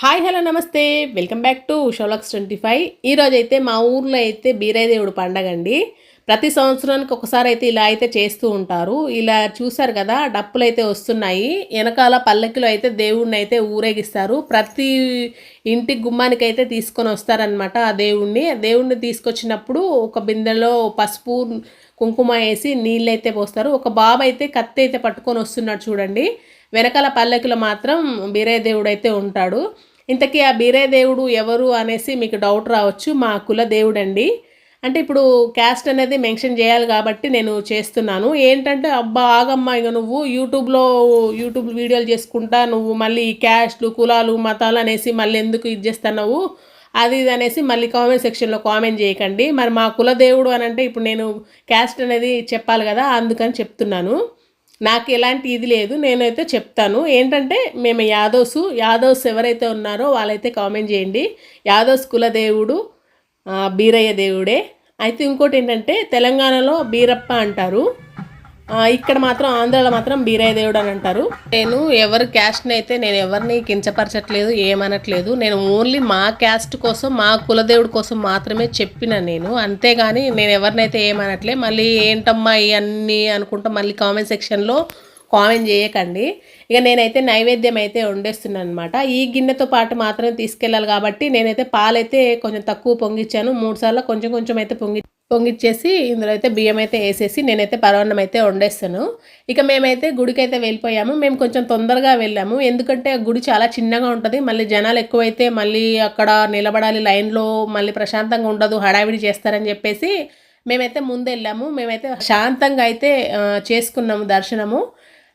Hi hello namaste. Welcome back to షోలక్స్ twenty five. ఈరోజు అయితే మా ఊర్లో అయితే బీరయ్య దేవుడు పండగ అండి. ప్రతి సంవత్సరానికి ఒకసారి అయితే ఇలా అయితే చేస్తూ ఉంటారు. ఇలా చూశారు కదా డప్పులు అయితే వస్తున్నాయి. వెనకాల పల్లకిలో అయితే దేవుడిని అయితే ఊరేగిస్తారు. ప్రతి ఇంటి గుమ్మానికి అయితే తీసుకొని వస్తారనమాట ఆ దేవుణ్ణి. దేవుణ్ణి తీసుకొచ్చినప్పుడు ఒక బిందెలో పసుపు కుంకుమ వేసి నీళ్ళు అయితే పోస్తారు. ఒక బాబు అయితే కత్తి అయితే పట్టుకొని వస్తున్నాడు చూడండి. వెనకాల పల్లకిలో మాత్రం బీరేదేవుడు అయితే ఉంటాడు. ఇంతకీ ఆ బీరేదేవుడు ఎవరు అనేసి మీకు డౌట్ రావచ్చు. మా కుల దేవుడండి. అంటే ఇప్పుడు క్యాస్ట్ అనేది మెన్షన్ చేయాలి కాబట్టి నేను చేస్తున్నాను. ఏంటంటే అబ్బా ఆగమ్మా ఇక నువ్వు యూట్యూబ్లో యూట్యూబ్ వీడియోలు చేసుకుంటా నువ్వు మళ్ళీ క్యాస్ట్లు కులాలు మతాలు అనేసి మళ్ళీ ఎందుకు ఇది చేస్తున్నావు? అది ఇది అనేసి మళ్ళీ కామెంట్ సెక్షన్లో కామెంట్ చేయకండి. మరి మా కులదేవుడు అని అంటే ఇప్పుడు నేను క్యాస్ట్ అనేది చెప్పాలి కదా అందుకని చెప్తున్నాను. నాకు ఎలాంటి ఇది లేదు నేనైతే చెప్తాను. ఏంటంటే మేము యాదవ్స్ యాదవ్స్ ఎవరైతే ఉన్నారో వాళ్ళైతే కామెంట్ చేయండి. యాదవ్స్ కులదేవుడు బీరయ్య దేవుడే. అయితే ఇంకోటి ఏంటంటే తెలంగాణలో బీరప్ప అంటారు. ఇక్కడ మాత్రం ఆంధ్రాలో మాత్రం బీరయ్య దేవుడు అని అంటారు. నేను ఎవరి క్యాస్ట్ని అయితే నేను ఎవరిని కించపరచట్లేదు ఏమనట్లేదు. నేను ఓన్లీ మా క్యాస్ట్ కోసం మా కులదేవుడి కోసం మాత్రమే చెప్పిన నేను. అంతేగాని నేను ఎవరినైతే ఏమనట్లే మళ్ళీ ఏంటమ్మా ఇవన్నీ అనుకుంటా మళ్ళీ కామెంట్ సెక్షన్లో కామెంట్ చేయకండి. ఇక నేనైతే నైవేద్యం అయితే వండేస్తున్నాను అనమాట ఈ గిన్నెతో పాటు మాత్రమే తీసుకెళ్ళాలి కాబట్టి నేనైతే పాలైతే కొంచెం తక్కువ పొంగిచ్చాను. మూడు సార్లు కొంచెం కొంచెం అయితే పొంగి పొంగిచ్చేసి ఇందులో అయితే బియ్యం అయితే వేసేసి నేనైతే పరవన్నం అయితే వండేస్తాను. ఇక మేమైతే గుడికి అయితే వెళ్ళిపోయాము. మేము కొంచెం తొందరగా వెళ్ళాము. ఎందుకంటే ఆ గుడి చాలా చిన్నగా ఉంటుంది. మళ్ళీ జనాలు ఎక్కువైతే మళ్ళీ అక్కడ నిలబడాలి లైన్లో మళ్ళీ ప్రశాంతంగా ఉండదు హడావిడి చేస్తారని చెప్పేసి మేమైతే ముందు వెళ్ళాము మేమైతే శాంతంగా అయితే చేసుకున్నాము దర్శనము.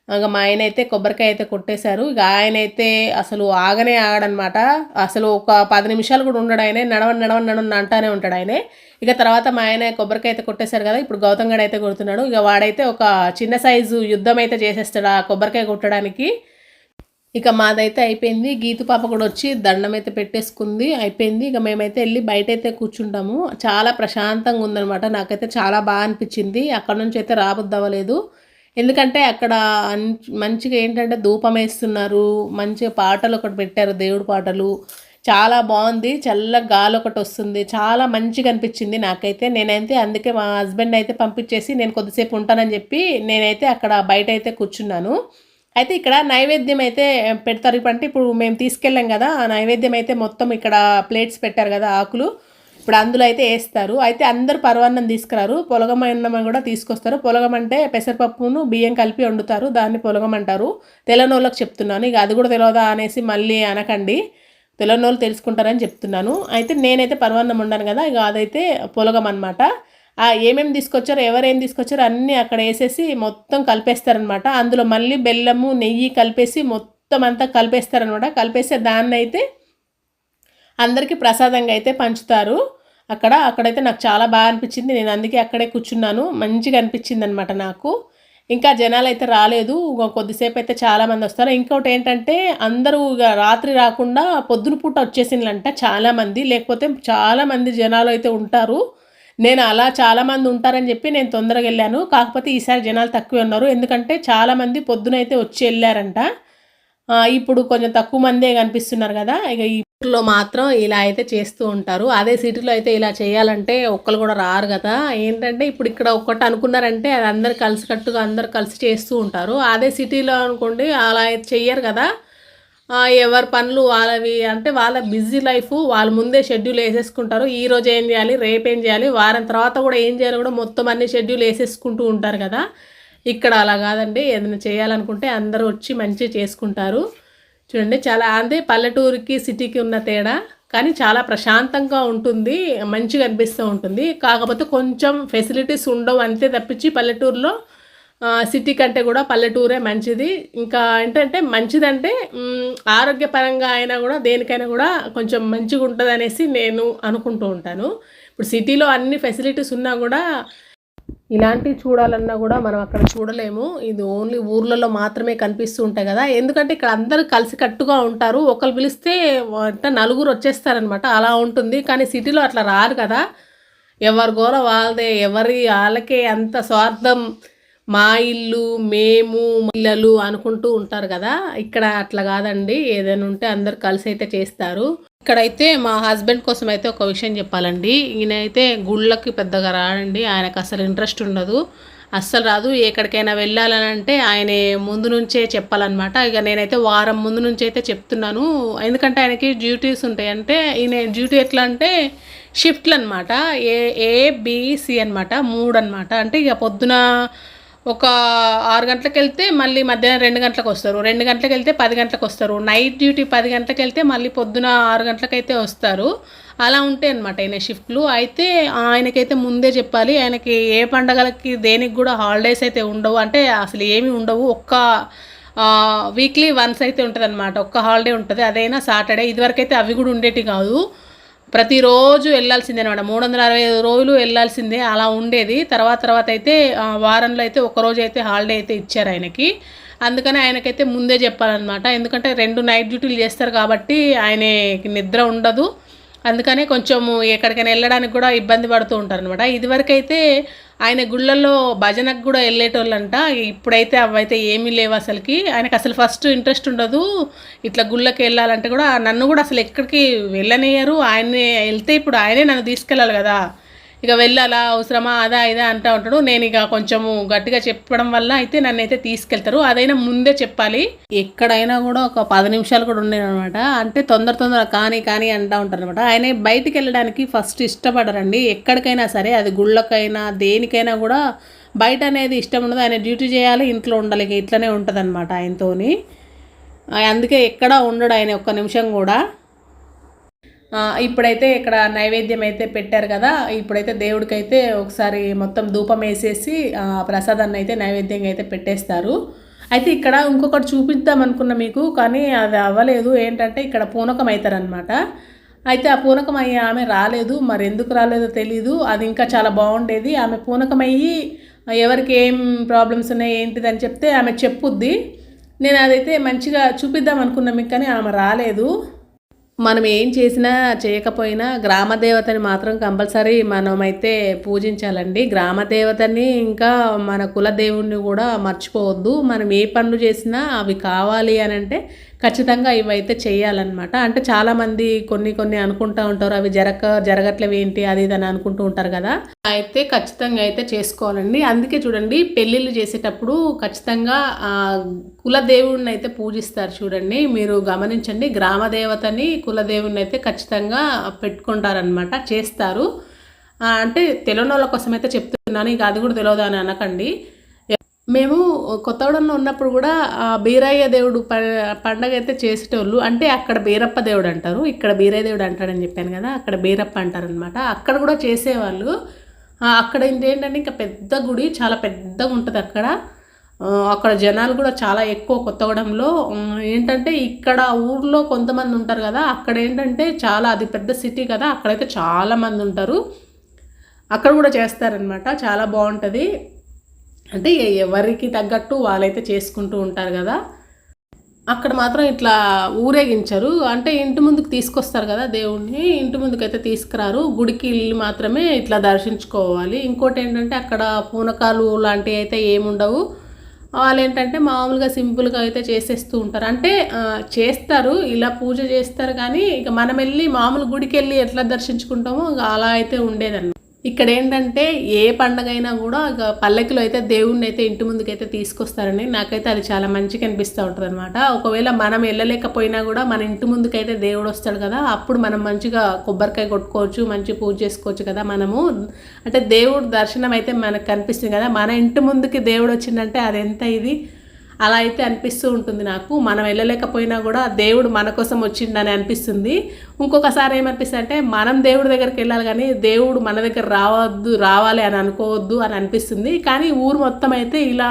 ఇంకా మా ఆయన అయితే కొబ్బరికాయ అయితే కొట్టేశారు. ఇక ఆయన అయితే అసలు ఆగనే ఆగడనమాట. అసలు ఒక పది నిమిషాలు కూడా ఉండడు ఆయన. నడవని నడవని నడవని అంటానే ఉంటాడు ఆయనే. ఇక తర్వాత మా ఆయన కొబ్బరికాయ అయితే కొట్టేశారు కదా ఇప్పుడు గౌతమ్ గడ్ అయితే కొడుతున్నాడు. ఇక వాడైతే ఒక చిన్న సైజు యుద్ధం అయితే చేసేస్తాడు ఆ కొబ్బరికాయ కొట్టడానికి. ఇక మాదైతే అయిపోయింది. గీతు పాప కూడా వచ్చి దండం అయితే పెట్టేసుకుంది. అయిపోయింది. ఇక మేమైతే వెళ్ళి బయట అయితే కూర్చుంటాము. చాలా ప్రశాంతంగా ఉందనమాట. నాకైతే చాలా బాగా అనిపించింది. అక్కడ నుంచి అయితే రాబుద్దవ్వలేదు ఎందుకంటే అక్కడ మంచిగా ఏంటంటే ధూపం వేస్తున్నారు. మంచిగా పాటలు ఒకటి పెట్టారు దేవుడి పాటలు. చాలా బాగుంది. చల్ల గాలి ఒకటి వస్తుంది. చాలా మంచిగా అనిపించింది నాకైతే. నేనైతే అందుకే మా హస్బెండ్ అయితే పంపించేసి నేను కొద్దిసేపు ఉంటానని చెప్పి నేనైతే అక్కడ బయట అయితే కూర్చున్నాను. అయితే ఇక్కడ నైవేద్యం అయితే పెడతారు. ఇప్పుడు అంటే ఇప్పుడు మేము తీసుకెళ్ళాం కదా ఆ నైవేద్యం అయితే మొత్తం ఇక్కడ ప్లేట్స్ పెట్టారు కదా ఆకులు. ఇప్పుడు అందులో అయితే వేస్తారు. అయితే అందరు పరవాన్నం తీసుకురారు. పొలగమన్నం కూడా తీసుకొస్తారు. పొలగం అంటే పెసరపప్పును బియ్యం కలిపి వండుతారు. దాన్ని పొలగం అంటారు తెలనోళ్ళకి చెప్తున్నాను. ఇక అది కూడా తెలియదా అనేసి మళ్ళీ అనకండి. తెలనోళ్ళు తెలుసుకుంటారని చెప్తున్నాను. అయితే నేనైతే పరవాన్నం వండాను కదా ఇక అదైతే పొలగం అనమాట ఆ ఏమేమి తీసుకొచ్చారో ఎవరేం తీసుకొచ్చారో అన్నీ అక్కడ వేసేసి మొత్తం కలిపేస్తారనమాట అందులో మళ్ళీ బెల్లము నెయ్యి కలిపేసి మొత్తం అంతా కలిపేస్తారనమాట కలిపేస్తే దాన్ని అయితే అందరికీ ప్రసాదంగా అయితే పంచుతారు. అక్కడ అక్కడైతే నాకు చాలా బాగా అనిపించింది. నేను అందుకే అక్కడే కూర్చున్నాను. మంచిగా అనిపించింది అనమాట నాకు. ఇంకా జనాలు అయితే రాలేదు కొద్దిసేపు అయితే చాలామంది వస్తారు. ఇంకోటి ఏంటంటే అందరూ ఇక రాత్రి రాకుండా పొద్దున పూట వచ్చేసిందంట చాలామంది లేకపోతే చాలామంది జనాలు అయితే ఉంటారు. నేను అలా చాలామంది ఉంటారని చెప్పి నేను తొందరగా వెళ్ళాను. కాకపోతే ఈసారి జనాలు తక్కువే ఉన్నారు. ఎందుకంటే చాలామంది పొద్దునైతే వచ్చి వెళ్ళారంట. ఇప్పుడు కొంచెం తక్కువ మందే కనిపిస్తున్నారు కదా. ఇక లో మాత్రం ఇలా అయితే చేస్తూ ఉంటారు. అదే సిటీలో అయితే ఇలా చేయాలంటే ఒక్కరు కూడా రారు కదా. ఏంటంటే ఇప్పుడు ఇక్కడ ఒక్కటి అనుకున్నారంటే అది అందరు కలిసికట్టుగా అందరు కలిసి చేస్తూ ఉంటారు. అదే సిటీలో అనుకోండి అలా అయితే చెయ్యరు కదా. ఎవరి పనులు వాళ్ళవి అంటే వాళ్ళ బిజీ లైఫ్ వాళ్ళ ముందే షెడ్యూల్ వేసేసుకుంటారు. ఈ రోజు ఏం చేయాలి? రేపు ఏం చేయాలి? వారం తర్వాత కూడా ఏం చేయాలి కూడా మొత్తం అన్ని షెడ్యూల్ వేసేసుకుంటూ ఉంటారు కదా. ఇక్కడ అలా కాదండి. ఏదైనా చేయాలనుకుంటే అందరూ వచ్చి మంచిగా చేసుకుంటారు. చూడండి చాలా అంతే పల్లెటూరుకి సిటీకి ఉన్న తేడా కానీ చాలా ప్రశాంతంగా ఉంటుంది మంచిగా అనిపిస్తూ ఉంటుంది. కాకపోతే కొంచెం ఫెసిలిటీస్ ఉండవు అంతే తప్పించి పల్లెటూరులో సిటీ కంటే కూడా పల్లెటూరే మంచిది. ఇంకా ఏంటంటే మంచిదంటే ఆరోగ్యపరంగా అయినా కూడా దేనికైనా కూడా కొంచెం మంచిగా ఉంటుంది అనేసి నేను అనుకుంటూ ఉంటాను. ఇప్పుడు సిటీలో అన్ని ఫెసిలిటీస్ ఉన్నా కూడా ఇలాంటివి చూడాలన్నా కూడా మనం అక్కడ చూడలేము. ఇది ఓన్లీ ఊర్లలో మాత్రమే కనిపిస్తూ ఉంటాయి కదా. ఎందుకంటే ఇక్కడ అందరూ కలిసి కట్టుగా ఉంటారు. ఒకరు పిలిస్తే అంటే నలుగురు వచ్చేస్తారనమాట అలా ఉంటుంది. కానీ సిటీలో అట్లా రారు కదా. ఎవరి గోర వాళ్ళదే. ఎవరి వాళ్ళకే అంత స్వార్థం. మా ఇల్లు మేము పిల్లలు అనుకుంటూ ఉంటారు కదా. ఇక్కడ అట్లా కాదండి. ఏదైనా ఉంటే అందరు కలిసి అయితే చేస్తారు. ఇక్కడైతే మా హస్బెండ్ కోసం అయితే ఒక విషయం చెప్పాలండి. ఈయనైతే గుళ్ళకి పెద్దగా రాడండి. ఆయనకు అసలు ఇంట్రెస్ట్ ఉండదు. అస్సలు రాదు. ఎక్కడికైనా వెళ్ళాలని అంటే ఆయన ముందు నుంచే చెప్పాలన్నమాట. ఇక నేనైతే వారం ముందు నుంచి అయితే చెప్తున్నాను. ఎందుకంటే ఆయనకి డ్యూటీస్ ఉంటాయి. అంటే ఈయన డ్యూటీ ఎట్లా అంటే షిఫ్ట్లు అనమాట ఏ ఏబిసి అనమాట మూడు అనమాట అంటే ఇక పొద్దున ఒక ఆరు గంటలకు వెళ్తే మళ్ళీ మధ్యాహ్నం రెండు గంటలకు వస్తారు రెండు గంటలకు వెళ్తే పది గంటలకు వస్తారు నైట్ డ్యూటీ పది గంటలకు వెళ్తే మళ్ళీ పొద్దున ఆరు గంటలకైతే వస్తారు. అలా ఉంటాయి అనమాట ఆయన షిఫ్ట్లు. అయితే ఆయనకైతే ముందే చెప్పాలి. ఆయనకి ఏ పండగలకి దేనికి కూడా హాలిడేస్ అయితే ఉండవు. అంటే అసలు ఏమీ ఉండవు. ఒక్క వీక్లీ వన్స్ అయితే ఉంటుంది అనమాట ఒక్క హాలిడే ఉంటుంది. అదైనా సాటర్డే. ఇదివరకైతే అవి కూడా ఉండేటి కాదు. ప్రతిరోజు వెళ్ళాల్సిందే అనమాట మూడు వందల అరవై ఐదు రోజులు వెళ్ళాల్సిందే. అలా ఉండేది. తర్వాత తర్వాత అయితే వారంలో అయితే ఒకరోజు అయితే హాలిడే అయితే ఇచ్చారు ఆయనకి. అందుకని ఆయనకైతే ముందే చెప్పాలన్నమాట. ఎందుకంటే రెండు నైట్ డ్యూటీలు చేస్తారు కాబట్టి ఆయనకి నిద్ర ఉండదు. అందుకనే కొంచెము ఎక్కడికైనా వెళ్ళడానికి కూడా ఇబ్బంది పడుతూ ఉంటారు అనమాట ఇదివరకైతే ఆయన గుళ్ళల్లో భజనకు కూడా వెళ్ళేటోళ్ళంట. ఇప్పుడైతే అవైతే ఏమీ లేవు అసలుకి. ఆయనకు అసలు ఫస్ట్ ఇంట్రెస్ట్ ఉండదు. ఇట్లా గుళ్ళకి వెళ్ళాలంటే కూడా నన్ను కూడా అసలు ఎక్కడికి వెళ్ళనియరు ఆయనే వెళ్తే ఇప్పుడు ఆయనే నన్ను తీసుకెళ్ళాలి కదా. ఇక వెళ్ళాలా అవసరమా అదా ఇదా అంటూ ఉంటాడు. నేను ఇక కొంచెము గట్టిగా చెప్పడం వల్ల అయితే నన్ను అయితే తీసుకెళ్తారు. అదైనా ముందే చెప్పాలి. ఎక్కడైనా కూడా ఒక పది నిమిషాలు కూడా ఉండేనమాట అంటే తొందర తొందర కానీ కానీ అంటూ ఉంటారు అనమాట ఆయన బయటికి వెళ్ళడానికి ఫస్ట్ ఇష్టపడరండి. ఎక్కడికైనా సరే అది గుళ్ళకైనా దేనికైనా కూడా బయట అనేది ఇష్టం ఉండదు. ఆయన డ్యూటీ చేయాలి ఇంట్లో ఉండాలి. ఇట్లనే ఉంటుంది అనమాట ఆయనతోని అందుకే ఎక్కడ ఉండడు ఆయన ఒక్క నిమిషం కూడా. ఇప్పుడైతే ఇక్కడ నైవేద్యం అయితే పెట్టారు కదా ఇప్పుడైతే దేవుడికైతే ఒకసారి మొత్తం ధూపం వేసేసి ప్రసాదాన్ని అయితే నైవేద్యంగా అయితే పెట్టేస్తారు. అయితే ఇక్కడ ఇంకొకటి చూపిద్దాం అనుకున్న మీకు కానీ అది అవ్వలేదు. ఏంటంటే ఇక్కడ పూనకం అవుతారనమాట అయితే ఆ పూనకం అయ్యి ఆమె రాలేదు. మరి ఎందుకు రాలేదో తెలీదు. అది ఇంకా చాలా బాగుండేది. ఆమె పూనకం అయ్యి ఎవరికి ఏం ప్రాబ్లమ్స్ ఉన్నాయి ఏంటిదని చెప్తే ఆమె చెప్పుద్ది. నేను అదైతే మంచిగా చూపిద్దాం అనుకున్నా మీకు కానీ ఆమె రాలేదు. మనం ఏం చేసినా చేయకపోయినా గ్రామ దేవతని మాత్రం కంపల్సరీ మనమైతే పూజించాలండి. గ్రామ దేవతని ఇంకా మన కుల దేవుణ్ణి కూడా మర్చిపోవద్దు. మనం ఏ పనులు చేసినా అవి కావాలి అని అంటే ఖచ్చితంగా ఇవైతే చేయాలన్నమాట. అంటే చాలామంది కొన్ని కొన్ని అనుకుంటూ ఉంటారు అవి జరగ జరగట్లేవి ఏంటి అది ఇది అని అనుకుంటూ ఉంటారు కదా. అయితే ఖచ్చితంగా అయితే చేసుకోవాలండి. అందుకే చూడండి పెళ్ళిళ్ళు చేసేటప్పుడు ఖచ్చితంగా కులదేవుడిని అయితే పూజిస్తారు చూడండి. మీరు గమనించండి గ్రామ దేవతని కులదేవుడిని అయితే ఖచ్చితంగా పెట్టుకుంటారనమాట చేస్తారు. అంటే తెలియని వాళ్ళ కోసం అయితే చెప్తున్నాను ఇక అది కూడా తెలియదు అని అనకండి. మేము కొత్తగూడెంలో ఉన్నప్పుడు కూడా బీరయ్య దేవుడు పండగ అయితే చేసేటోళ్ళు. అంటే అక్కడ బీరప్ప దేవుడు అంటారు. ఇక్కడ బీరయ్య దేవుడు అంటాడని చెప్పాను కదా అక్కడ బీరప్ప అంటారనమాట అక్కడ కూడా చేసేవాళ్ళు. అక్కడ ఏంటంటే ఇంకా పెద్ద గుడి చాలా పెద్దగా ఉంటుంది అక్కడ. అక్కడ జనాలు కూడా చాలా ఎక్కువ కొత్తగూడెంలో. ఏంటంటే ఇక్కడ ఊర్లో కొంతమంది ఉంటారు కదా అక్కడ ఏంటంటే చాలా అది పెద్ద సిటీ కదా అక్కడైతే చాలామంది ఉంటారు. అక్కడ కూడా చేస్తారనమాట చాలా బాగుంటుంది. అంటే ఎవరికి తగ్గట్టు వాళ్ళైతే చేసుకుంటూ ఉంటారు కదా. అక్కడ మాత్రం ఇట్లా ఊరేగించరు. అంటే ఇంటి ముందుకు తీసుకొస్తారు కదా దేవుణ్ణి ఇంటి ముందుకు అయితే తీసుకురారు. గుడికి ఇల్లు మాత్రమే ఇట్లా దర్శించుకోవాలి. ఇంకోటి ఏంటంటే అక్కడ పూనకాలు లాంటివి అయితే ఏముండవు. వాళ్ళు ఏంటంటే మామూలుగా సింపుల్గా అయితే చేసేస్తూ ఉంటారు. అంటే చేస్తారు ఇలా పూజ చేస్తారు కానీ ఇక మనం వెళ్ళి మామూలు గుడికి వెళ్ళి ఎట్లా దర్శించుకుంటామో అలా అయితే ఉండేదన్నమాట. ఇక్కడ ఏంటంటే ఏ పండగ అయినా కూడా పల్లకిలో అయితే దేవుణ్ణి అయితే ఇంటి ముందుకైతే తీసుకొస్తారని నాకైతే అది చాలా మంచిగా అనిపిస్తూ ఉంటుంది అనమాట ఒకవేళ మనం వెళ్ళలేకపోయినా కూడా మన ఇంటి ముందుకైతే దేవుడు వస్తాడు కదా అప్పుడు మనం మంచిగా కొబ్బరికాయ కొట్టుకోవచ్చు మంచి పూజ చేసుకోవచ్చు కదా మనము. అంటే దేవుడు దర్శనం అయితే మనకు కనిపిస్తుంది కదా మన ఇంటి ముందుకి దేవుడు వచ్చిందంటే అది ఎంత ఇది? అలా అయితే అనిపిస్తూ ఉంటుంది నాకు. మనం వెళ్ళలేకపోయినా కూడా దేవుడు మన కోసం వచ్చిండని అనిపిస్తుంది. ఇంకొకసారి ఏమనిపిస్తుంది అంటే మనం దేవుడి దగ్గరికి వెళ్ళాలి కానీ దేవుడు మన దగ్గర రావద్దు రావాలి అని అనుకోవద్దు అని అనిపిస్తుంది. కానీ ఊరు మొత్తం అయితే ఇలా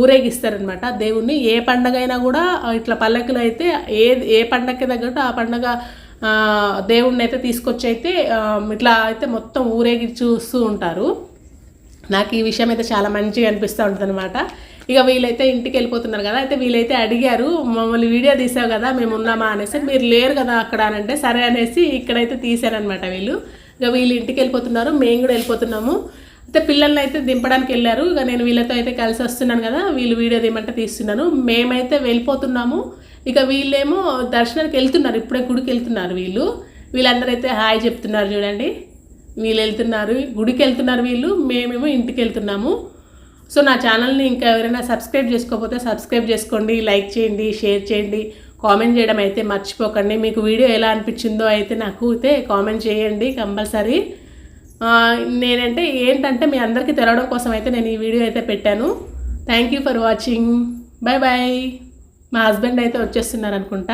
ఊరేగిస్తారనమాట దేవుణ్ణి ఏ పండగ అయినా కూడా ఇట్లా పల్లకిలు అయితే ఏ ఏ పండగకి తగ్గట్టు ఆ పండగ దేవుణ్ణి అయితే తీసుకొచ్చి అయితే ఇట్లా అయితే మొత్తం ఊరేగి చూస్తూ ఉంటారు. నాకు ఈ విషయం అయితే చాలా మంచిగా అనిపిస్తూ ఉంటుంది అనమాట ఇక వీళ్ళైతే ఇంటికి వెళ్ళిపోతున్నారు కదా అయితే వీళ్ళైతే అడిగారు మమ్మల్ని వీడియో తీసావు కదా మేము ఉన్నామా? అనేసి. మీరు లేరు కదా అక్కడ అని అంటే సరే అనేసి ఇక్కడైతే తీశారనమాట వీళ్ళు. ఇక వీళ్ళు ఇంటికి వెళ్ళిపోతున్నారు మేము కూడా వెళ్ళిపోతున్నాము. అయితే పిల్లల్ని అయితే దింపడానికి వెళ్ళారు. ఇక నేను వీళ్ళతో అయితే కలిసి వస్తున్నాను కదా వీళ్ళు వీడియో తీయమంటే తీస్తున్నాను. మేమైతే వెళ్ళిపోతున్నాము. ఇక వీళ్ళేమో దర్శనానికి వెళ్తున్నారు ఇప్పుడే గుడికి వెళ్తున్నారు వీళ్ళు. వీళ్ళందరూ అయితే హాయ్ చెప్తున్నారు చూడండి. వీళ్ళు వెళ్తున్నారు గుడికి వెళ్తున్నారు వీళ్ళు. మేమేమో ఇంటికి వెళ్తున్నాము. సో నా ఛానల్ని ఇంకా ఎవరైనా సబ్స్క్రైబ్ చేసుకోకపోతే సబ్స్క్రైబ్ చేసుకోండి లైక్ చేయండి షేర్ చేయండి కామెంట్ చేయడం అయితే మర్చిపోకండి. మీకు వీడియో ఎలా అనిపించిందో అయితే నాకు అయితే కామెంట్ చేయండి కంపల్సరీ. నేనంటే ఏంటంటే మీ అందరికీ తెలవడం కోసం అయితే నేను ఈ వీడియో అయితే పెట్టాను. Thank you for watching bye bye మా హస్బెండ్ అయితే వచ్చేస్తున్నారు అనుకుంటా.